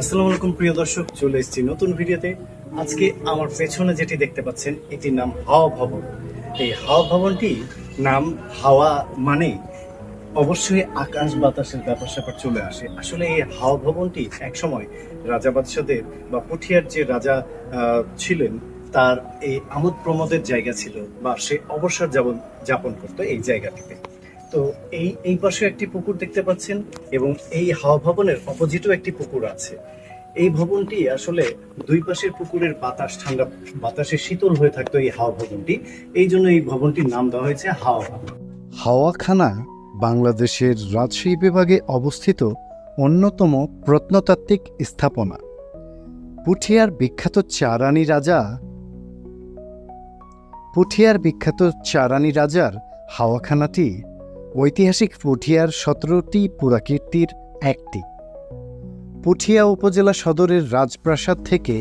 আসসালামু আলাইকুম, প্রিয় দর্শক, চলে এসেছি নতুন ভিডিওতে। আজকে আমার পেছনে যেটি দেখতে পাচ্ছেন, এটির নাম হাওয়া ভবন। এই হাওয়া ভবনটি নাম হাওয়া মানে অবশ্যই আকাশ বাতাসের ব্যাপার স্যাপার চলে আসে। আসলে এই হাওয়া ভবনটি একসময় রাজা বাদশাদের বা পুঠিয়ার যে রাজা ছিলেন, তার এই আমোদ প্রমোদের জায়গা ছিল বা সে অবসর যাপন যাপন করতো এই জায়গাটিতে। তো এই এই পাশে একটি পুকুর দেখতে পাচ্ছেন এবং এই হাওয়া ভবনের অপোজিটও একটি পুকুর আছে। এই ভবনটি আসলে দুই পাশের পুকুরের বাতাস, ঠান্ডা বাতাসে শীতল হয়ে থাকতো এই হাওয়া ভবনটি। এই জন্য এই ভবনটির নাম দেওয়া হয়েছে হাওয়া ভবন। হাওয়াখানা বাংলাদেশের রাজশাহী বিভাগে অবস্থিত অন্যতম প্রত্নতাত্ত্বিক স্থাপনা। পুঠিয়ার বিখ্যাত চারানি রাজা, পুঠিয়ার বিখ্যাত চারানি রাজার হাওয়াখানাটি ঐতিহাসিক পুঠিয়ার সতেরোটি পুরাকীর্তির একটি। পুঠিয়া উপজেলা সদরের রাজপ্রাসাদ থেকে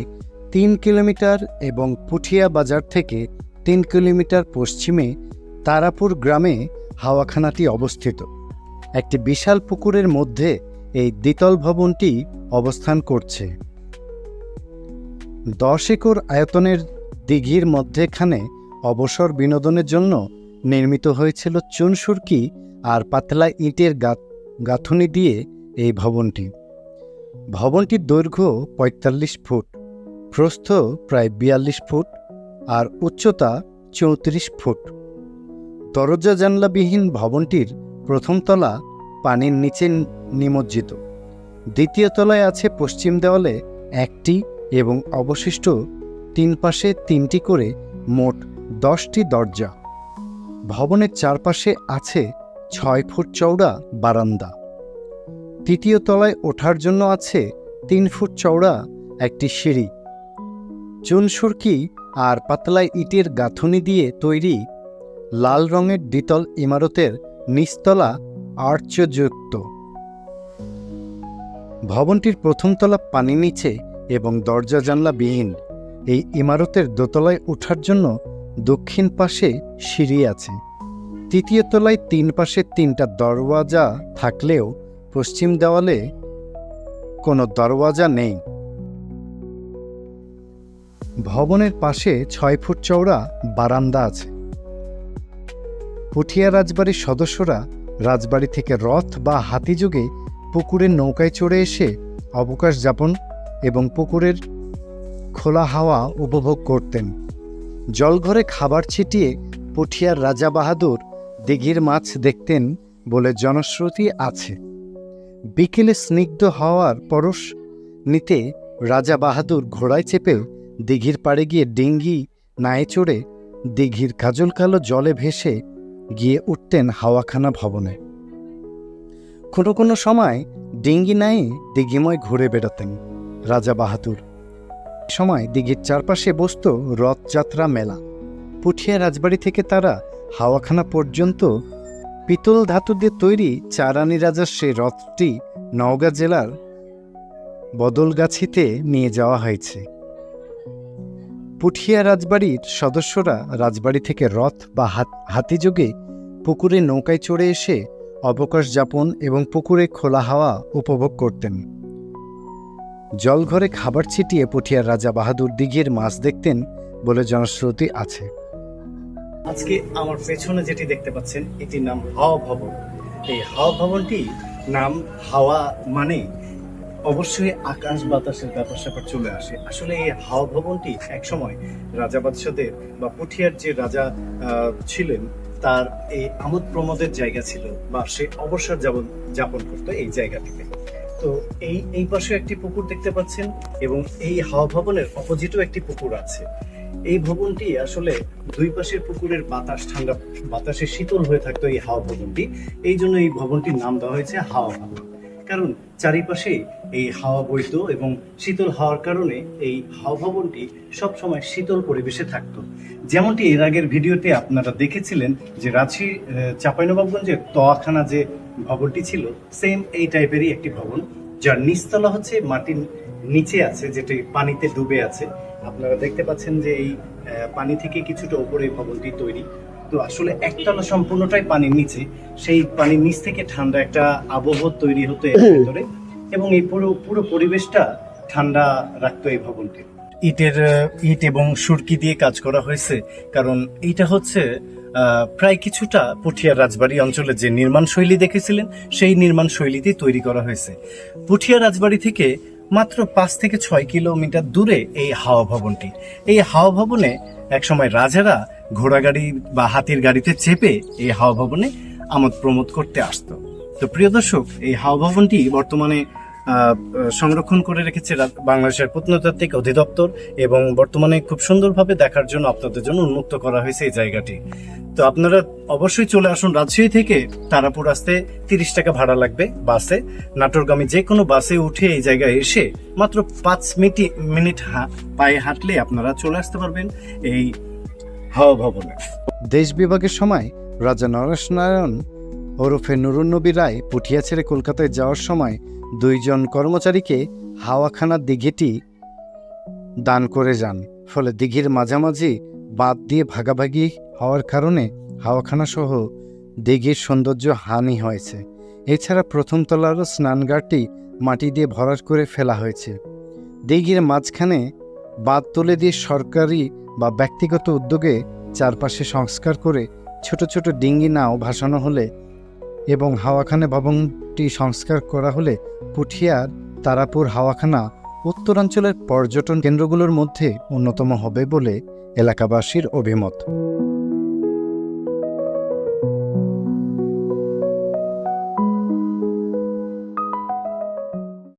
তিন কিলোমিটার এবং পুঠিয়া বাজার থেকে তিন কিলোমিটার পশ্চিমে তারাপুর গ্রামে হাওয়াখানাটি অবস্থিত। একটি বিশাল পুকুরের মধ্যে এই দ্বিতল ভবনটি অবস্থান করছে। দশ একর আয়তনের দিঘির মধ্যেখানে অবসর বিনোদনের জন্য নির্মিত হয়েছিল চুনসুরকি আর পাতলা ইটের গাঁথ- গাঁথুনি দিয়ে এই ভবনটি। ভবনটির দৈর্ঘ্য পঁয়তাল্লিশ ফুট, প্রস্থ প্রায় বিয়াল্লিশ ফুট আর উচ্চতা চৌত্রিশ ফুট। দরজা জানলাবিহীন ভবনটির প্রথম তলা পানির নিচে নিমজ্জিত। দ্বিতীয় তলায় আছে পশ্চিম দেওয়ালে একটি এবং অবশিষ্ট তিন পাশে তিনটি করে মোট দশটি দরজা। ভবনের চারপাশে আছে ছয় ফুট চওড়া বারান্দা। তৃতীয় তলায় ওঠার জন্য আছে তিন ফুট চওড়া একটি সিঁড়ি। চুনসুরকি আর পাতলাই ইটের গাঁথুনি দিয়ে তৈরি লাল রঙের দ্বিতল ইমারতের নিচতলা আর্চযুক্ত। ভবনটির প্রথম তলা পানি নিচে এবং দরজা জানলা বিহীন এই ইমারতের দোতলায় ওঠার জন্য দক্ষিণ পাশে সিঁড়ি আছে। তৃতীয় তলায় তিন পাশে তিনটা দরওয়াজা থাকলেও পশ্চিম দেওয়ালে কোনো দরওয়াজা নেই। ভবনের পাশে ছয় ফুট চওড়া বারান্দা আছে। পুঠিয়া রাজবাড়ির সদস্যরা রাজবাড়ি থেকে রথ বা হাতিযোগে পুকুরের নৌকায় চড়ে এসে অবকাশ যাপন এবং পুকুরের খোলা হাওয়া উপভোগ করতেন। জলঘরে খাবার ছিটিয়ে পুঠিয়ার রাজা বাহাদুর দিঘির মাছ দেখতেন বলে জনশ্রুতি আছে। বিকেলে স্নিগ্ধ হওয়ার পরশ নিতে রাজা বাহাদুর ঘোড়ায় চেপেও দিঘির পাড়ে গিয়ে ডিঙ্গি নায়ে চড়ে দিঘির কাজল কালো জলে ভেসে গিয়ে উঠতেন হাওয়াখানা ভবনে। কোনো কোনো সময় ডিঙ্গি নাই দিঘিময় ঘুরে বেড়াতেন রাজা বাহাদুর। সময় দিঘির চারপাশে বসত রথযাত্রা মেলা। পুঠিয়া রাজবাড়ি থেকে তারা হাওয়াখানা পর্যন্ত পিতল ধাতু দিয়ে তৈরি চারানি রাজার সে রথটি নওগাঁ জেলার বদলগাছিতে নিয়ে যাওয়া হয়েছে। পুঠিয়া রাজবাড়ির সদস্যরা রাজবাড়ি থেকে রথ বা হাত- হাতিযোগে পুকুরে নৌকায় চড়ে এসে অবকাশ যাপন এবং পুকুরে খোলা হাওয়া উপভোগ করতেন। জলঘরে খাবার ছিটিয়ে পুঠিয়ার রাজা বাহাদুর দিঘির মাছ দেখতেন বলে জনশ্রুতি আছে। আজকে আমার পেছনে যেটি দেখতে পাচ্ছেন, এটির নাম হাওয়া ভবন। এই হাওয়া ভবনটি নাম হাওয়া মানে অবশ্যই আকাশ বাতাসের ব্যাপার স্যাপার চলে আসে। আসলে এই হাওয়া ভবনটি একসময় রাজা বাদশাদের বা পুঠিয়ার যে রাজা ছিলেন, তার এই আমোদ প্রমোদের জায়গা ছিল বা সে অবসর যাপন করতো এই জায়গাটিতে। তো এই এই পাশে একটি পুকুর দেখতে পাচ্ছেন এবং এই হাওয়া ভবনের অপোজিটও একটি পুকুর আছে। এই ভবনটি আসলে দুই পাশের পুকুরের বাতাস, ঠান্ডা বাতাসে শীতল হয়ে থাকতো এই হাওয়া ভবনটি। এই জন্য এই ভবনটির নাম দেওয়া হয়েছে হাওয়া ভবন। কারণ চারিপাশে এই হাওয়া বইত এবং শীতল হওয়ার কারণে এই হাওয়া ভবনটি সবসময় শীতল পরিবেশে থাকতো। যেমনটি এর আগের ভিডিওতে আপনারা দেখেছিলেন যে রাঁচি চাঁপাইনবাবগঞ্জের তোয়াখানা যে ভবনটি ছিল সেম এই টাইপেরই একটি ভবন যার নিচতলা হচ্ছে মাটির নিচে আছে যেটি পানিতে ডুবে আছে। আপনারা দেখতে পাচ্ছেন যে এই পানি থেকে কিছুটা উপরে এই ভবনটি তৈরি। তো আসলে একতলা সম্পূর্ণটাই পানির নিচে। সেই পানির নিচ থেকে ঠান্ডা একটা আবহাওয়া তৈরি হতো এর ভেতরে এবং এই পুরো পুরো পরিবেশটা ঠান্ডা রাখতো এই ভবনটি। ইটের ইট এবং সুরকি দিয়ে কাজ করা হয়েছে। কারণ এইটা হচ্ছে প্রায় কিছুটা পুঠিয়ার রাজবাড়ি অঞ্চলে যে নির্মাণ শৈলী দেখেছিলেন, সেই নির্মাণ শৈলীতেই তৈরি করা হয়েছে। পুঠিয়া রাজবাড়ি থেকে মাত্র পাঁচ থেকে ছয় কিলোমিটার দূরে এই হাওয়া ভবনটি। এই হাওয়া ভবনে একসময় রাজারা ঘোড়াগাড়ি বা হাতির গাড়িতে চেপে এই হাওয়া ভবনে আমোদ প্রমোদ করতে আসতো। তো প্রিয় দর্শক, এই হাওয়া ভবনটি বর্তমানে সংরক্ষণ করে রেখেছে বাংলাদেশের প্রত্নতাত্ত্বিক অধিদপ্তর এবং বর্তমানে খুব সুন্দরভাবে দেখার জন্য আপনাদের জন্য উন্মুক্ত করা হয়েছে এই জায়গাটি। তো আপনারা অবশ্যই চলে আসুন রাজশাহী থেকে। তারাপুর আসতে তিরিশ টাকা ভাড়া লাগবে বাসে। নাটোরগামী যে কোনো বাসে উঠে এই জায়গায় এসে মাত্র পাঁচ মিনিট মিনিট পায়ে হাঁটলে আপনারা চলে আসতে পারবেন এই হাওয়া ভবনে। দেশ বিভাগের সময় রাজা নরেশ নারায়ণ ওরফে নুরুন্নবী রায় পুঠিয়া ছেড়ে কলকাতায় যাওয়ার সময় দুইজন কর্মচারীকে হাওয়াখানা দিঘিটি দান করে যান। ফলে দিঘির মাঝামাঝি বাদ দিয়ে ভাগাভাগি হওয়ার কারণে হাওয়াখানা সহ দিঘির সৌন্দর্য হানি হয়েছে। এছাড়া প্রথম তলারও স্নানঘাটটি মাটি দিয়ে ভরাট করে ফেলা হয়েছে। দিঘির মাঝখানে বাদ তুলে দিয়ে সরকারি বা ব্যক্তিগত উদ্যোগে চারপাশে সংস্কার করে ছোট ছোট ডিঙ্গি নাও ভাসানো হলে এবং হাওয়াখানা ভবনটি সংস্কার করা হলে পুঠিয়ার তারাপুর হাওয়াখানা উত্তরাঞ্চলের পর্যটন কেন্দ্রগুলোর মধ্যে অন্যতম হবে বলে এলাকাবাসীর অভিমত।